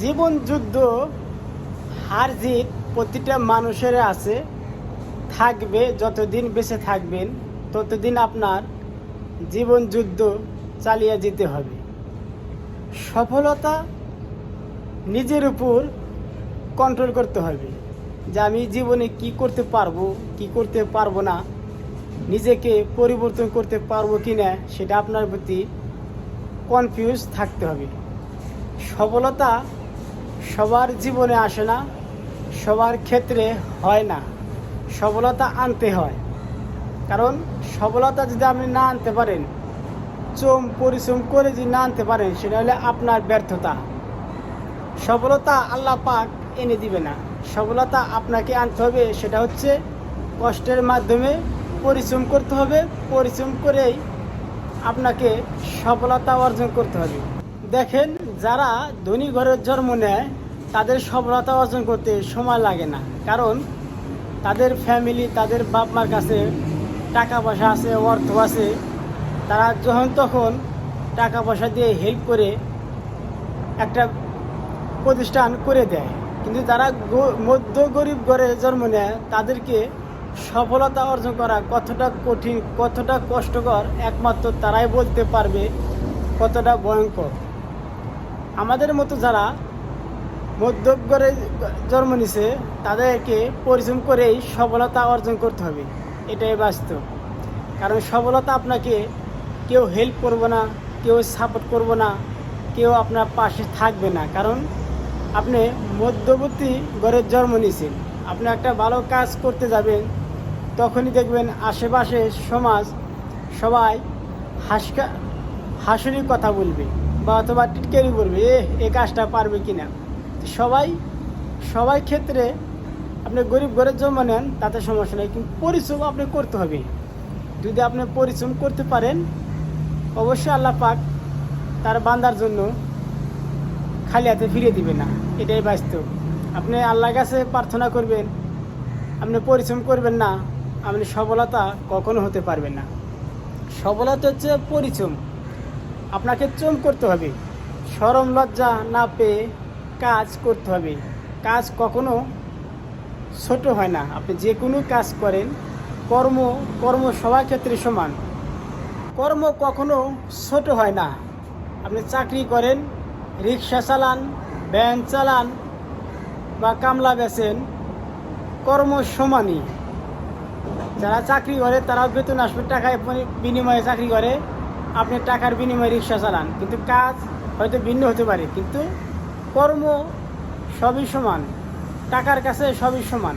জীবন যুদ্ধ হার জিত প্রতিটা মানুষের আছে। থাকবে, যতদিন বেঁচে থাকবেন, ততদিন আপনার জীবন যুদ্ধ চালিয়ে যেতে হবে। সফলতা নিজের উপর কন্ট্রোল করতে হবে। যে আমি জীবনে কি করতে পারব, কি করতে পারব না, নিজেকে পরিবর্তন করতে পারব কি না সেটা আপনার প্রতি কনফিউজ থাকতে হবে। সফলতা সবার জীবনে আসে না, সবার ক্ষেত্রে হয় না। সফলতা আনতে হয়। কারণ সফলতা যদি আপনি না আনতে পারেন, চম পরিশ্রম করে যদি না আনতে পারেন, সেটা হলে আপনার ব্যর্থতা। সফলতা আল্লাহ পাক এনে দিবে না। সফলতা আপনাকে আনতে হবে, সেটা হচ্ছে কষ্টের মাধ্যমে পরিশ্রম করতে হবে। পরিশ্রম করেই আপনাকে সফলতা অর্জন করতে হবে। দেখেন, যারা ধনী ঘরের জন্ম নেয়, তাদের সফলতা অর্জন করতে সময় লাগে না। কারণ, তাদের ফ্যামিলি তাদের বাপ মার কাছে টাকা পয়সা আছে, অর্থ আছে। তারা যখন তখন টাকা পয়সা দিয়ে হেল্প করে একটা প্রতিষ্ঠান করে দেয়। কিন্তু যারা মধ্য গরিব ঘরে জন্ম নেয়, তাদেরকে সফলতা অর্জন করা কতটা কঠিন, কতটা কষ্টকর, একমাত্র তারাই বলতে পারবে কতটা ভয়ঙ্কর। আমাদের মতো যারা মধ্য ঘরে জন্ম নিছে, তাদেরকে পরিশ্রম করেই সফলতা অর্জন করতে হবে। এটাই বাস্তব। কারণ সফলতা আপনাকে কেউ হেল্প করবে না, কেউ সাপোর্ট করবে না, কেউ আপনার পাশে থাকবে না। কারণ আপনি মধ্যবর্তী ঘরের জন্ম নিয়েছেন আপনি একটা ভালো কাজ করতে যাবেন, তখনই দেখবেন আশেপাশে সমাজ সবাই হাসকা হাসুরি কথা বলবে। বা অথবা টিটকারি বলবে এ এই কাজটা পারবে কি না সবাই সবাই ক্ষেত্রে আপনি গরিব ঘরের জন্ম নেন, তাতে সমস্যা নেই, কিন্তু পরিশ্রম আপনি করতে হবে। যদি আপনি পরিশ্রম করতে পারেন, অবশ্যই আল্লাহ পাক তার বান্দার জন্য খালি হাতে ফিরিয়ে দিবে না। এটাই বাস্তব। আপনি আল্লাহর কাছে প্রার্থনা করবেন, আপনি পরিশ্রম করবেন না, আপনি সফলতা কখনো হতে পারবেন না। সফলতা হচ্ছে পরিশ্রম। আপনাকে চম করতে হবে। সরম লজ্জা না পেয়ে কাজ করতে হবে। কাজ কখনো ছোট হয় না। আপনি যে কোনো কাজ করেন। কর্ম কর্ম সবার ক্ষেত্রে সমান। কর্ম কখনো ছোট হয় না। আপনি চাকরি করেন, রিক্সা চালান, ভ্যান চালান বা কামলা বেচেন, কর্ম সমানই। যারা চাকরি করে, তারাও বেতন আসবে, টাকায় বিনিময়ে চাকরি করে। আপনি টাকার বিনিময়ে রিক্সা চালান, কিন্তু কাজ হয়তো ভিন্ন হতে পারে, কিন্তু কর্ম সবই সমান, টাকার কাছে সবই সমান।